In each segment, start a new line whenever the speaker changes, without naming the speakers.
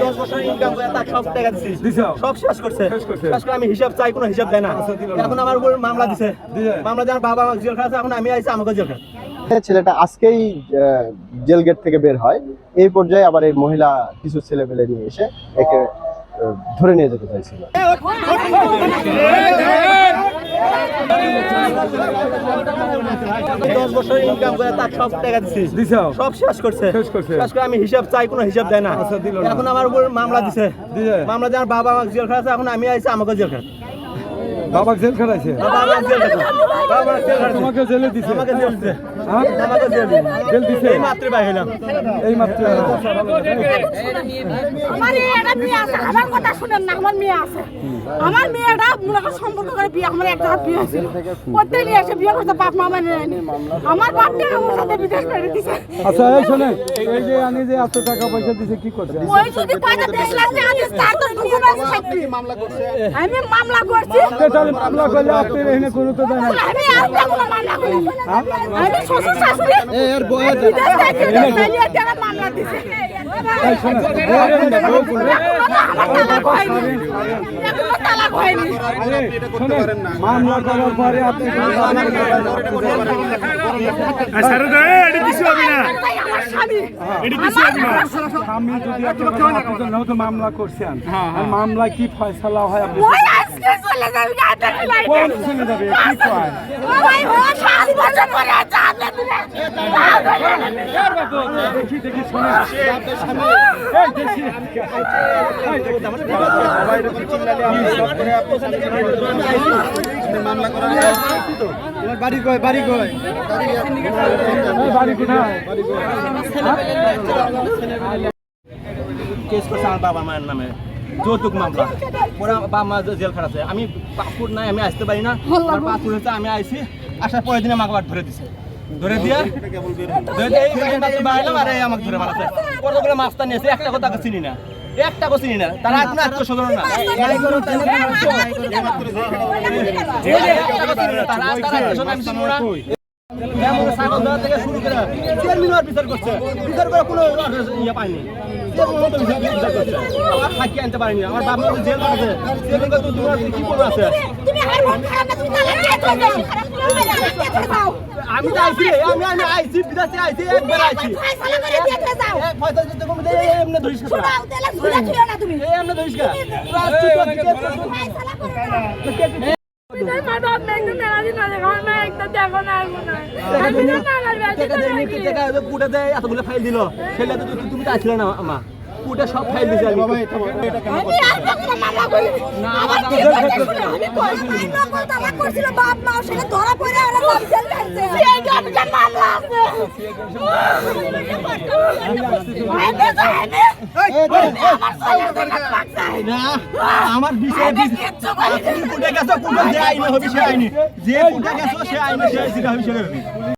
দশ বছর ইনকাম করে তার সব টাকা দিছি সব শেষ করছে
শেষ
করে আমি হিসাব চাই কোনো হিসাব দেয় না
আচ্ছা, দিল না।
এখন আমার উপর মামলা দিছে
দিছে?
মামলা দেওয়ার বাবা জেল খাচ্ছে এখন আমি আইছি আমাকে জেল
ছেলেটা আজকেই আহ, জেল গেট থেকে বের হয় এই পর্যায়ে আবার এই মহিলা কিছু ছেলে পেলে নিয়ে এসে একে ধরে নিয়ে যেতে চাইছিল
দশ বছর ইনকাম করে তার সব টাকা দিছি? সব শেষ করছে।
শেষ করছে।
শেষ করে আমি হিসাব চাই কোনো হিসাব দেয় না।
আচ্ছা।
এখন আমার উপর মামলা দিছে।
মামলা
মামলা আমার বাবা আমাকে জেল খাটাচ্ছে এখন আমি আইছি আমাকে জেল খাচ্ছে
বাবা জেল খাটাইছে
বাবা জেল খাচ্ছে
তোমাকে জেলে দিছে।
আমাকে জেল দিছে।
হ্যাঁ?
আমাকে জেল
জেল দিছে?
এই মাত্র বাই হলাম
এই মাত্র।
আমার একটা মেয়ে আছে আমার কথা শুনেন না আমার মেয়ে আছে। আমার মেয়েটা মনে সম্পর্ক করে বিয়ে আমার এক জায়গায় বিয়ে হয়েছিল। করতে নিয়ে এসে বিয়ে করতে বাপ মা মানে আমার বাপটা আমার সাথে বিদেশ করে দিছে।
আচ্ছা এই শোনেন এই যে আমি যে এত টাকা পয়সা দিছে কি করছে?
ওই যদি পয়সা দেশ লাগছে আজ তার তো আমি মামলা করছি।
তাহলে মামলা করলে আপনি এখানে কোনো তো দেয় না
আমি আর কোনো মামলা করি আমি শ্বশুর শাশুড়ি। বিদেশ থেকে চালিয়ে তারা মামলা দিছে। তালাক হয়নি।
শোনেন মামলা করার পরে আপনি করছেন কি ফয়সালা হয় আপনি
আজকে চলে যাবে
কোন কি কয়
ও
কেস করছে আমার বাবা মায়ের নামে যৌতুক মামলা। ওরা বাবা মা জেল খাটাছে আমি পাসপোর্ট নাই আমি আসতে পারি না। আমার পাসপোর্ট হচ্ছে আমি আইছি। আসার পরের দিনে আমাকে আবার ধরে দিছে। ধরে দিয়ে ধরে দিয়ে বাইলাম আর আমাকে ধরে কতগুলো মাছটা নিয়েছে একটা কথা চিনি না। একটা কথা চিনি না। তারা এখন আত্মীয় স্বজন না। তারা আত্মীয় স্বজন আমি চিনি না। যেমন ছাগল ধরা থেকে শুরু করে চেয়ারম্যান বিচার করছে। বিচার করে কোনো ইয়ে পায়নি। আমার ফাঁকি আনতে পারেনি। আমার বাপ মা তো জেল করেছে। চেয়ারম্যান তো তোমার কি করবে আছে? আমি তো আইছি আমি আমি আইছি বিদেশে আইছি একবার আইছি।
ফয়সালা করে দিয়ে যাও
এক পয়সা কম দে এমনি ধরিস না
না তুমি।
এই ধরিস না।
ফয়সালা করে দাও
বিদায় মা বাপ মেঘনা মেলা দিন আগে ঘর না একটা দেখো না এখন না আমি তো
টাকা দিয়ে নিতে টাকা পুটে দেয় এতগুলো ফাইল দিল। ছেলে তো তুমি তো আসলে না মা। পুটে সব ফাইল দিছে আমি।
আমি আর কখনো মামলা করি আমার কি আমি কই মামলা করতে আমার করছিল বাপ মা সেটা ধরা পড়ে আর বাপ জেল খাইছে আমার
বিষয় তুমি গেছো? যে আইনে হবে সে আইনে। যে পুটে গেছো সে আইনে সে আইসি হবে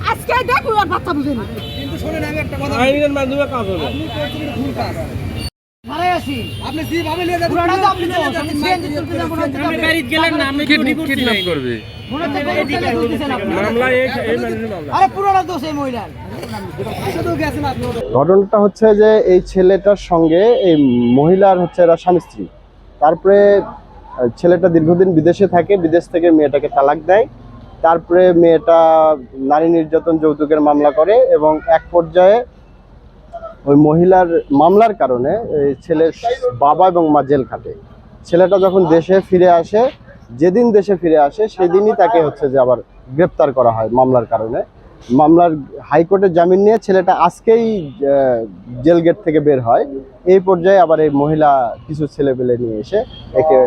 divorce হয়নি। সাত দিনের জন্য আছে। আমি আমার কথা বুঝেনি আজকে দেখ ওর বাচ্চা বুঝেনি
ঘটনাটা হচ্ছে যে এই ছেলেটার সঙ্গে এই মহিলার হচ্ছে এরা স্বামী স্ত্রী। তারপরে ছেলেটা দীর্ঘদিন বিদেশে থাকে বিদেশ থেকে মেয়েটাকে তালাক দেয়। তারপরে মেয়েটা নারী নির্যাতন যৌতুকের মামলা করে এবং এক পর্যায়ে ওই মহিলার মামলার কারণে ছেলের বাবা এবং মা জেল খাটে। ছেলেটা যখন দেশে ফিরে আসে, যেদিন দেশে ফিরে আসে, সেদিনই তাকে হচ্ছে যে আবার গ্রেপ্তার করা হয় মামলার কারণে। মামলার হাইকোর্টের জামিন নিয়ে ছেলেটা আজকেই জেল গেট থেকে বের হয়। এই পর্যায়ে আবার এই মহিলা কিছু ছেলে পেলে নিয়ে এসে একে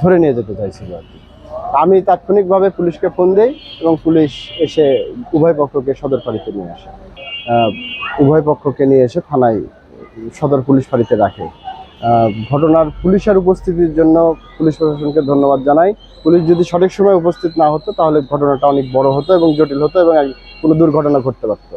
ধরে নিয়ে যেতে চাইছিল আর কি। আমি তাৎক্ষণিকভাবে পুলিশকে ফোন দেই এবং পুলিশ এসে উভয় পক্ষকে সদর ফাঁড়িতে নিয়ে আসে। উভয় পক্ষকে নিয়ে এসে থানায় সদর পুলিশ ফাঁড়িতে রাখে। ঘটনার পুলিশের উপস্থিতির জন্য পুলিশ প্রশাসনকে ধন্যবাদ জানাই। পুলিশ যদি সঠিক সময় উপস্থিত না হতো, তাহলে ঘটনাটা অনেক বড় হতো এবং জটিল হতো এবং কোনো দুর্ঘটনা ঘটতে পারতো।